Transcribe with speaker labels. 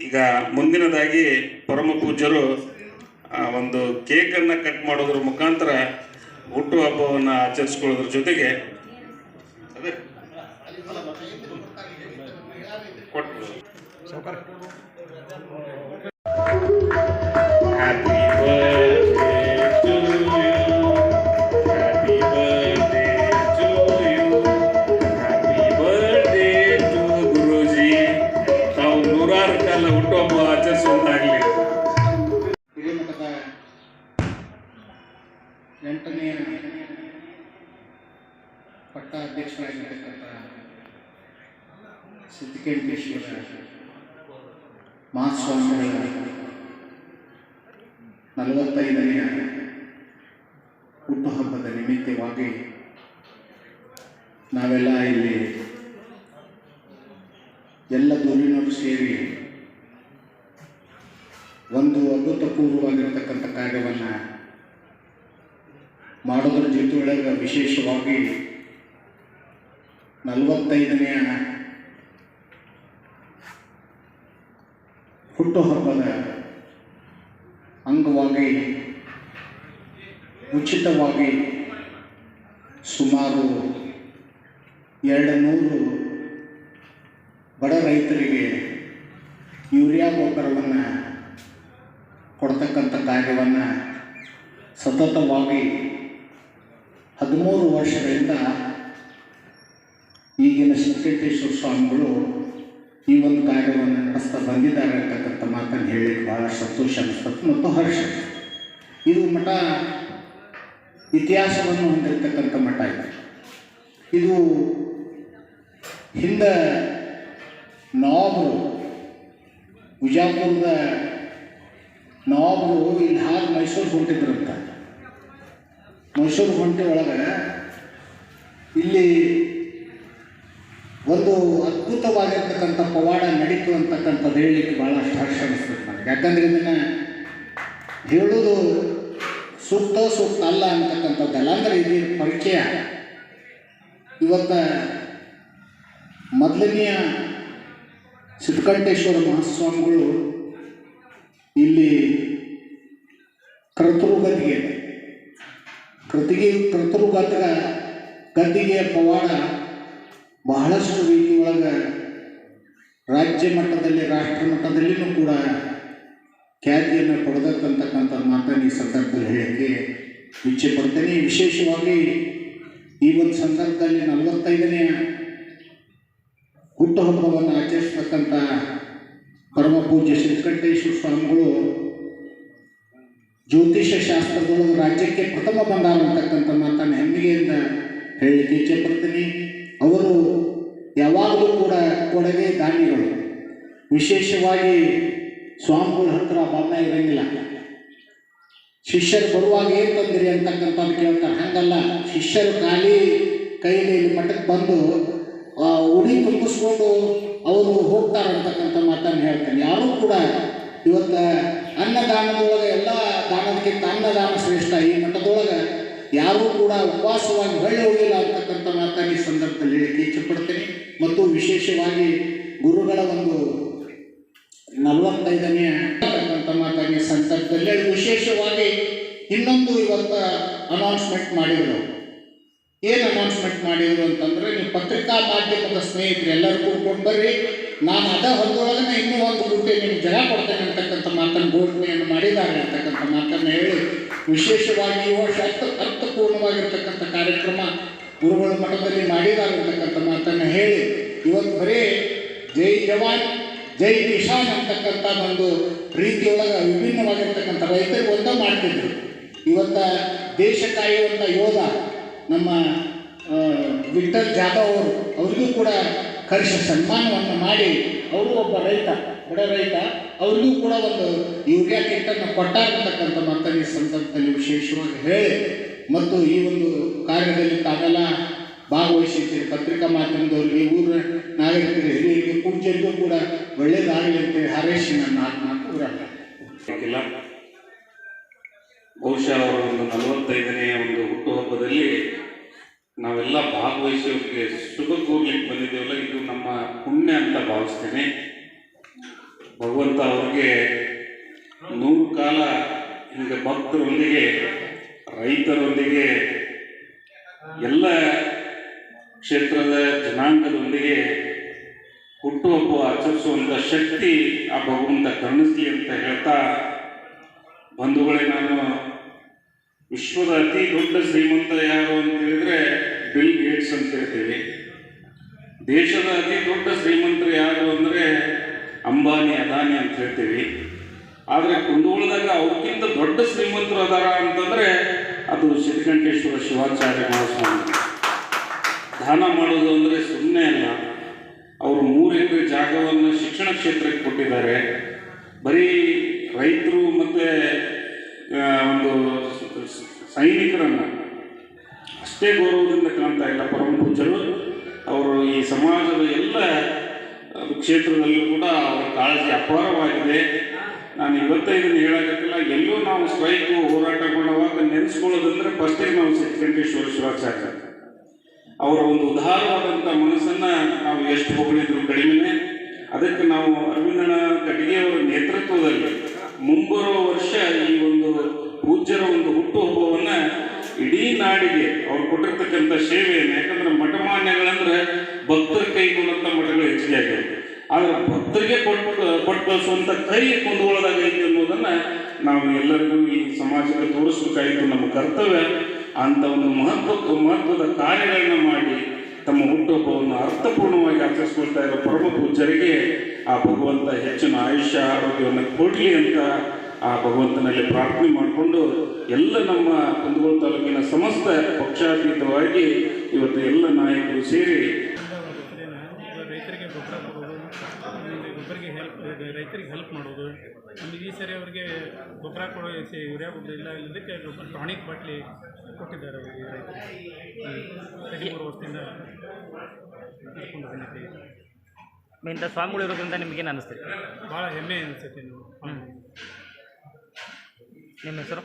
Speaker 1: ಈಗ ಮುಂದಿನದಾಗಿ ಪರಮ ಪೂಜ್ಯರು ಒಂದು ಕೇಕನ್ನು ಕಟ್ ಮಾಡೋದ್ರ ಮುಖಾಂತರ ಹುಟ್ಟುಹಬ್ಬವನ್ನು ಆಚರಿಸ್ಕೊಳ್ಳೋದ್ರ ಜೊತೆಗೆ ಅದೇ.
Speaker 2: ಸಿದ್ಧಿಕೇಂದ್ರೇಶ್ವರ ಮಹಾಸ್ವಾಮಿಗಳ ನಲವತ್ತೈದನೆಯ ಹುಟ್ಟುಹಬ್ಬದ ನಿಮಿತ್ತವಾಗಿ ನಾವೆಲ್ಲ ಇಲ್ಲಿ ಎಲ್ಲ ದೂರಿನವರು ಸೇರಿ ಒಂದು ಅಭೂತಪೂರ್ವವಾಗಿರ್ತಕ್ಕಂಥ ಕಾರ್ಯವನ್ನು ಮಾಡೋದ್ರ ಜೊತೆಯೊಳಗೆ ವಿಶೇಷವಾಗಿ ನಲವತ್ತೈದನೆಯ ಹುಟ್ಟುಹಬ್ಬದ ಅಂಗವಾಗಿ, ಉಚಿತವಾಗಿ ಸುಮಾರು ಎರಡು ನೂರು ಬಡ ರೈತರಿಗೆ ಯೂರಿಯಾ ಗೊಬ್ಬರವನ್ನು ಕೊಡ್ತಕ್ಕಂಥ ಕಾರ್ಯವನ್ನು ಸತತವಾಗಿ ಹದಿಮೂರು ವರ್ಷಗಳಿಂದ ಈಗಿನ ಸಿದ್ದೇಶ್ವರ ಸ್ವಾಮಿಗಳು ಈ ಒಂದು ಕಾರ್ಯವನ್ನು ನಡೆಸ್ತಾ ಬಂದಿದ್ದಾರೆ ಅಂತಕ್ಕಂಥ ಮಾತನ್ನು ಹೇಳಲಿಕ್ಕೆ ಭಾಳ ಸಂತೋಷ ಅನಿಸ್ತದೆ ಮತ್ತು ಹರ್ಷ ಇದು ಮಠ ಇತಿಹಾಸವನ್ನು ಹೊಂದಿರತಕ್ಕಂಥ ಮಠ ಇದೆ. ಇದು ಹಿಂದೆ ನವಾಬರು, ವಿಜಾಪುರದ ನವಾಬರು ಇಲ್ಲಿ ಹಾಗೆ ಮೈಸೂರು ಹೊಂಟಿದ್ರಂತ ಮೈಸೂರು ಹೊಂಟಿ ಒಳಗೆ ಇಲ್ಲಿ ಒಂದು ಅದ್ಭುತವಾಗಿರ್ತಕ್ಕಂಥ ಪವಾಡ ನಡೀತು ಅಂತಕ್ಕಂಥದ್ದು ಹೇಳಲಿಕ್ಕೆ ಭಾಳಷ್ಟು ಹರ್ಷ ಅನಿಸ್ತದೆ ನನಗೆ. ಯಾಕಂದರೆ ಇದನ್ನು ಹೇಳೋದು ಸೂಕ್ತ ಸೂಕ್ತ ಅಲ್ಲ ಅಂತಕ್ಕಂಥದ್ದಲ್ಲ. ಅಂದರೆ ಇದು ಪರಿಚಯ? ಇವತ್ತು ಮೊದಲನೆಯ ಸಿದ್ಧಕಂಠೇಶ್ವರ ಮಹಾಸ್ವಾಮಿಗಳು ಇಲ್ಲಿ ಕರ್ತರು ಗದ್ದಿಗೆ ಕೃತಿಗೆ ಕರ್ತರು ಗದ್ದ ಗದ್ದಿಗೆಯ ಪವಾಡ ಬಹಳಷ್ಟು ರೀತಿಯೊಳಗೆ ರಾಜ್ಯ ಮಟ್ಟದಲ್ಲಿ, ರಾಷ್ಟ್ರ ಮಟ್ಟದಲ್ಲಿಯೂ ಕೂಡ ಖ್ಯಾತಿಯನ್ನು ಪಡೆದಕ್ಕಂತಕ್ಕಂಥ ಮಾತನ್ನು ಈ ಸಂದರ್ಭದಲ್ಲಿ ಹೇಳಕ್ಕೆ ಇಚ್ಛೆ ಪಡ್ತೇನೆ ವಿಶೇಷವಾಗಿ ಈ ಒಂದು ಸಂದರ್ಭದಲ್ಲಿ ನಲವತ್ತೈದನೇ ಹುಟ್ಟುಹಬ್ಬವನ್ನು ಆಚರಿಸ್ತಕ್ಕಂಥ ಪರಮ ಪೂಜ್ಯ ಶ್ರೀಕಂಠೇಶ್ವರ ಸ್ವಾಮಿಗಳು ಜ್ಯೋತಿಷ ಶಾಸ್ತ್ರದೊಳಗೆ ರಾಜ್ಯಕ್ಕೆ ಪ್ರಥಮ ಬಂದಾರ ಅಂತಕ್ಕಂಥ ಮಾತನ್ನು ಹೆಮ್ಮೆಗೆಯಿಂದ ಹೇಳಲಿಕ್ಕೆ ಇಚ್ಛೆ ಪಡ್ತೀನಿ ಅವರು ಯಾವಾಗಲೂ ಕೂಡ ಕೊಡವೆ ದಾನಿಗಳು ವಿಶೇಷವಾಗಿ ಸ್ವಾಮಿಗಳ ಹತ್ರ ಬಣ್ಣ ಇರಂಗಿಲ್ಲ. ಶಿಷ್ಯರು ಬರುವಾಗ ಏನು ತಂದಿರಿ ಅಂತಕ್ಕಂಥದ್ದು ಕೇಳ್ತಾರೆ. ಹಂಗಲ್ಲ ಶಿಷ್ಯರು ಖಾಲಿ ಕೈಲಿ ಮಠಕ್ಕೆ ಬಂದು ಆ, ಉಡಿ ತುಂಬಿಸ್ಕೊಂಡು ಅವರು ಹೋಗ್ತಾರೆ ಅಂತಕ್ಕಂಥ ಮಾತನ್ನು ಹೇಳ್ತಾನೆ. ಯಾರೂ ಕೂಡ ಇವತ್ತು ಅನ್ನದಾನದೊಳಗೆ ಎಲ್ಲ ದಾನದಕ್ಕಿಂತ ಅನ್ನದಾನ ಶ್ರೇಷ್ಠ. ಈ ಮಠದೊಳಗೆ ಯಾರೂ ಕೂಡ ಉಪವಾಸವಾಗಿ ಹೊಳ್ಳಿ ಹೋಗಿಲ್ಲ ಅಂತಕ್ಕಂಥ ಮಾತನ್ನು ಈ ಸಂದರ್ಭದಲ್ಲಿ ಹೇಳಿ ಇಚ್ಛೆಪಡ್ತೀನಿ ಮತ್ತು ವಿಶೇಷವಾಗಿ ಗುರುಗಳ ಒಂದು ನಲವತ್ತೈದನೇ ಅಂತಕ್ಕಂಥ ಮಾತನ್ನು ಈ ಸಂದರ್ಭದಲ್ಲಿ ವಿಶೇಷವಾಗಿ ಇನ್ನೊಂದು ಇವತ್ತು ಅನೌನ್ಸ್ಮೆಂಟ್ ಮಾಡಿದರು. ಏನು ಅನೌನ್ಸ್ಮೆಂಟ್ ಮಾಡಿದ್ರು ಅಂತಂದ್ರೆ ನೀವು ಪತ್ರಿಕಾ ಮಾಧ್ಯಮದ ಸ್ನೇಹಿತರು ಎಲ್ಲರೂ ಕೂತ್ಕೊಂಡು ಬರ್ರಿ, ನಾನು ಅದ ಹೊಂದುವಾಗ ಇನ್ನೂ ಒಂದು ಗುಡ್ಡೆ ನಿಮ್ಗೆ ಜಗ ಕೊಡ್ತೇನೆ ಅಂತಕ್ಕಂಥ ಮಾತನ್ನು ಘೋಷಣೆಯನ್ನು ಮಾಡಿದ್ದಾರೆ ಅಂತಕ್ಕಂಥ ಮಾತನ್ನು ಹೇಳಿ, ವಿಶೇಷವಾಗಿ ಈ ವರ್ಷ ಅರ್ಥ ಅರ್ಥಪೂರ್ಣವಾಗಿರ್ತಕ್ಕಂಥ ಕಾರ್ಯಕ್ರಮ ಗುರುಗಳ ಮಠದಲ್ಲಿ ಮಾಡಿದ್ದಾರೆ ಅಂತಕ್ಕಂಥ ಮಾತನ್ನು ಹೇಳಿ ಇವತ್ತು ಬರೀ ಜೈ ಜವಾನ್, ಜೈ ಕಿಶಾನ್ ಅಂತಕ್ಕಂಥ ಒಂದು ರೀತಿಯೊಳಗೆ ವಿಭಿನ್ನವಾಗಿರ್ತಕ್ಕಂಥ ರೈತರಿಗೆ ಒಂದ ಮಾಡ್ತಿದ್ರು. ಇವತ್ತ ದೇಶ ಕಾಯುವಂಥ ಯೋಧ ನಮ್ಮ ವಿಠಲ್ ಜಾಧವ್ ಅವರು, ಅವ್ರಿಗೂ ಕೂಡ ಕರ್ಷ ಸನ್ಮಾನವನ್ನು ಮಾಡಿ ಅವರು ಒಬ್ಬ ರೈತ, ಬಡ ರೈತ, ಅವ್ರಿಗೂ ಕೂಡ ಒಂದು ಯೂರಿಯಾ ಕಿಟ್ಟನ್ನು ಕೊಟ್ಟಾಗಿರ್ತಕ್ಕಂಥ ಈ ಸಂದರ್ಭದಲ್ಲಿ ವಿಶೇಷವಾಗಿ ಹೇಳಿ. ಮತ್ತು ಈ ಒಂದು ಕಾರ್ಯದಲ್ಲಿ ತಾವೆಲ್ಲ ಭಾಗವಹಿಸಿದ್ದೀರಿ ಪತ್ರಿಕಾ ಮಾಧ್ಯಮದವ್ರಿಗೆ ಊರ ನಾಗರಿಕರು, ಹಿರಿಯರಿಗೆ ಪೂಜೆಗೂ ಕೂಡ ಒಳ್ಳೆಯದಾಗಲಿ ಅಂತೇಳಿ ಹಾರೈಸಿ ನನ್ನ ಊರಲ್ಲ
Speaker 1: ಇಲ್ಲ ಬಹುಶಃ ಅವರ ಒಂದು ನಲವತ್ತೈದನೆಯ ಒಂದು ಹುಟ್ಟುಹಬ್ಬದಲ್ಲಿ ನಾವೆಲ್ಲ ಭಾಗವಹಿಸಿ ಅವರಿಗೆ ಶುಭ ಕೋರ್ಲಿಕ್ಕೆ ಬಂದಿದ್ದೇವಲ್ಲ, ಇದು ನಮ್ಮ ಪುಣ್ಯ ಅಂತ ಭಾವಿಸ್ತೇನೆ. ಭಗವಂತ ಅವ್ರಿಗೆ ನೂರು ಕಾಲ ಹಿಂಗೆ ಭಕ್ತರೊಂದಿಗೆ, ರೈತರೊಂದಿಗೆ ಎಲ್ಲ ಕ್ಷೇತ್ರದ ಜನಾಂಗದೊಂದಿಗೆ ಹುಟ್ಟುಹಬ್ಬ ಆಚರಿಸುವಂಥ ಶಕ್ತಿ ಆ ಭಗವಂತ ಕರುಣಿಸಿ ಅಂತ ಹೇಳ್ತಾ ಬಂಧುಗಳೇ, ನಾನು ವಿಶ್ವದ ಅತಿ ದೊಡ್ಡ ಶ್ರೀಮಂತ ಯಾರು ಅಂತ ಹೇಳಿದ್ರೆ ಬಿಲ್ ಗೇಟ್ಸ್ ಅಂತ ಹೇಳ್ತೀವಿ. ದೇಶದ ಅತಿ ದೊಡ್ಡ ಶ್ರೀಮಂತರು ಯಾರು ಅಂದರೆ ಅಂಬಾನಿ, ಅದಾನಿ ಅಂತ ಹೇಳ್ತೀವಿ. ಆದರೆ ಕುಂದಗೋಳದಾಗ ಅವ್ರಿಗಿಂತ ದೊಡ್ಡ ಶ್ರೀಮಂತರು ಅದಾರ ಅಂತಂದರೆ ಅದು ಸಿದ್ಧಕಂಠೇಶ್ವರ ಶಿವಾಚಾರ್ಯ ಮಹಾಸ್ವಾಮಿ. ದಾನ ಮಾಡೋದು ಅಂದರೆ ಸುಮ್ಮನೆ ಅಲ್ಲ. ಅವರು ಮೂರು ಎಕರೆ ಜಾಗವನ್ನು ಶಿಕ್ಷಣ ಕ್ಷೇತ್ರಕ್ಕೆ ಕೊಟ್ಟಿದ್ದಾರೆ. ಬರೀ ರೈತರು ಮತ್ತು ಒಂದು ಸೈನಿಕರನ್ನು ಅಷ್ಟೇ ಗೌರವದಿಂದ ಕಾಣ್ತಾ ಇಲ್ಲ. ಪರಮ ಪೂಜರು ಅವರು ಈ ಸಮಾಜದ ಎಲ್ಲ ಕ್ಷೇತ್ರದಲ್ಲೂ ಕೂಡ ಅವರ ಕಾಳಜಿ ಅಪಾರವಾಗಿದೆ. ನಾನು ಇವತ್ತೇ ಇದನ್ನು ಹೇಳೋಕ್ಕಿಲ್ಲ ಎಲ್ಲೂ ನಾವು ಸ್ಟ್ರೈಕು ಹೋರಾಟ ಮಾಡುವಾಗ ನೆನೆಸ್ಕೊಳ್ಳೋದಂದ್ರೆ ಫಸ್ಟಿಗೆ ನಾವು ಸಿದ್ಧಗಂಟೇಶ್ವರ ಶಿವಾಚಾರ್ಯ. ಅವರ ಒಂದು ಉದಾರವಾದಂಥ ಮನಸ್ಸನ್ನು ನಾವು ಎಷ್ಟು ಹೊಗಳಿದ್ರು ಕಡಿಮೆ ಅದಕ್ಕೆ ನಾವು ಅರವಿಂದನ ಕಟ್ಟಿಗೆಯವರ ನೇತೃತ್ವದಲ್ಲಿ ಮುಂಬರುವ ವರ್ಷ ಈ ಒಂದು ಪೂಜ್ಯರ ಒಂದು ಹುಟ್ಟುಹಬ್ಬವನ್ನು ಇಡೀ ನಾಡಿಗೆ ಅವ್ರು ಕೊಟ್ಟಿರ್ತಕ್ಕಂಥ ಸೇವೆಯನ್ನು, ಯಾಕಂದ್ರೆ ಮಠಮಾನ್ಯಗಳಂದ್ರೆ ಭಕ್ತರ ಕೈಗೊಳ್ಳುವಂಥ ಮಠಗಳು ಹೆಚ್ಚಿಗೆ ಆಗಿವೆ ಆದ್ರೆ ಭಕ್ತರಿಗೆ ಕೊಟ್ಟು ಕೊಟ್ಟು ಕಳಿಸುವಂಥ ಕೈ ಕುಂದುಕೊಳ್ಳೋದಾಗ ಐತಿ ಅನ್ನೋದನ್ನು ನಾವು ಎಲ್ಲರಿಗೂ ಈ ಸಮಾಜಕ್ಕೆ ತೋರಿಸ್ಬೇಕಾಯಿತು. ನಮ್ಮ ಕರ್ತವ್ಯ ಅಂತ ಒಂದು ಮಹತ್ವ ಮಹತ್ವದ ಕಾರ್ಯಗಳನ್ನ ಮಾಡಿ ತಮ್ಮ ಹುಟ್ಟುಹಬ್ಬವನ್ನು ಅರ್ಥಪೂರ್ಣವಾಗಿ ಆಚರಿಸ್ಕೊಳ್ತಾ ಇರೋ ಪರಮ ಪೂಜರಿಗೆ ಆ ಭಗವಂತ ಹೆಚ್ಚಿನ ಆಯುಷ್ಯ, ಆರೋಗ್ಯವನ್ನು ಕೊಡಲಿ ಅಂತ ಆ ಭಗವಂತನಲ್ಲಿ ಪ್ರಾರ್ಥನೆ ಮಾಡಿಕೊಂಡು ಎಲ್ಲ ನಮ್ಮ ಕುಂದಗೋಳ ತಾಲೂಕಿನ ಸಮಸ್ತ ಪಕ್ಷಾತೀತವಾಗಿ ಇವತ್ತು ಎಲ್ಲ ನಾಯಕರು ಸೇರಿ
Speaker 3: ರೈತರಿಗೆ ಗೊಬ್ಬರ ಕೊಡೋದು ಆಮೇಲೆ ಗೊಬ್ಬರಿಗೆ ಹೆಲ್ಪ್ ರೈತರಿಗೆ ಹೆಲ್ಪ್ ಮಾಡೋದು ಆಮೇಲೆ ಈ ಸರಿ ಅವರಿಗೆ ಗೊಬ್ಬರ ಕೊಡೋ ಯೂರಿಯಾ ಗೊಬ್ಬರ ಇಲ್ಲ ಇಲ್ಲದಕ್ಕೆ ಗೊಬ್ಬರ ಟಾನಿಕ್ ಬಾಟ್ಲಿ ಕೊಟ್ಟಿದ್ದಾರೆ ಅವರಿಗೆ ರೈತರಿಗೆ ಮೂರು ವರ್ಷದಿಂದ ನಡ್ಕೊಂಡು ಬಂದಿದ್ದೀವಿ.
Speaker 4: ಇಂಥ ಸ್ವಾಮಿಗಳು ಇರೋದ್ರಿಂದ ನಿಮಗೇನು ಅನ್ನಿಸ್ತೈತೆ
Speaker 3: ಭಾಳ ಹೆಮ್ಮೆ ಅನಿಸುತ್ತೆ ನೀವು
Speaker 4: ನಿಮ್ಮ ಹೆಸರು?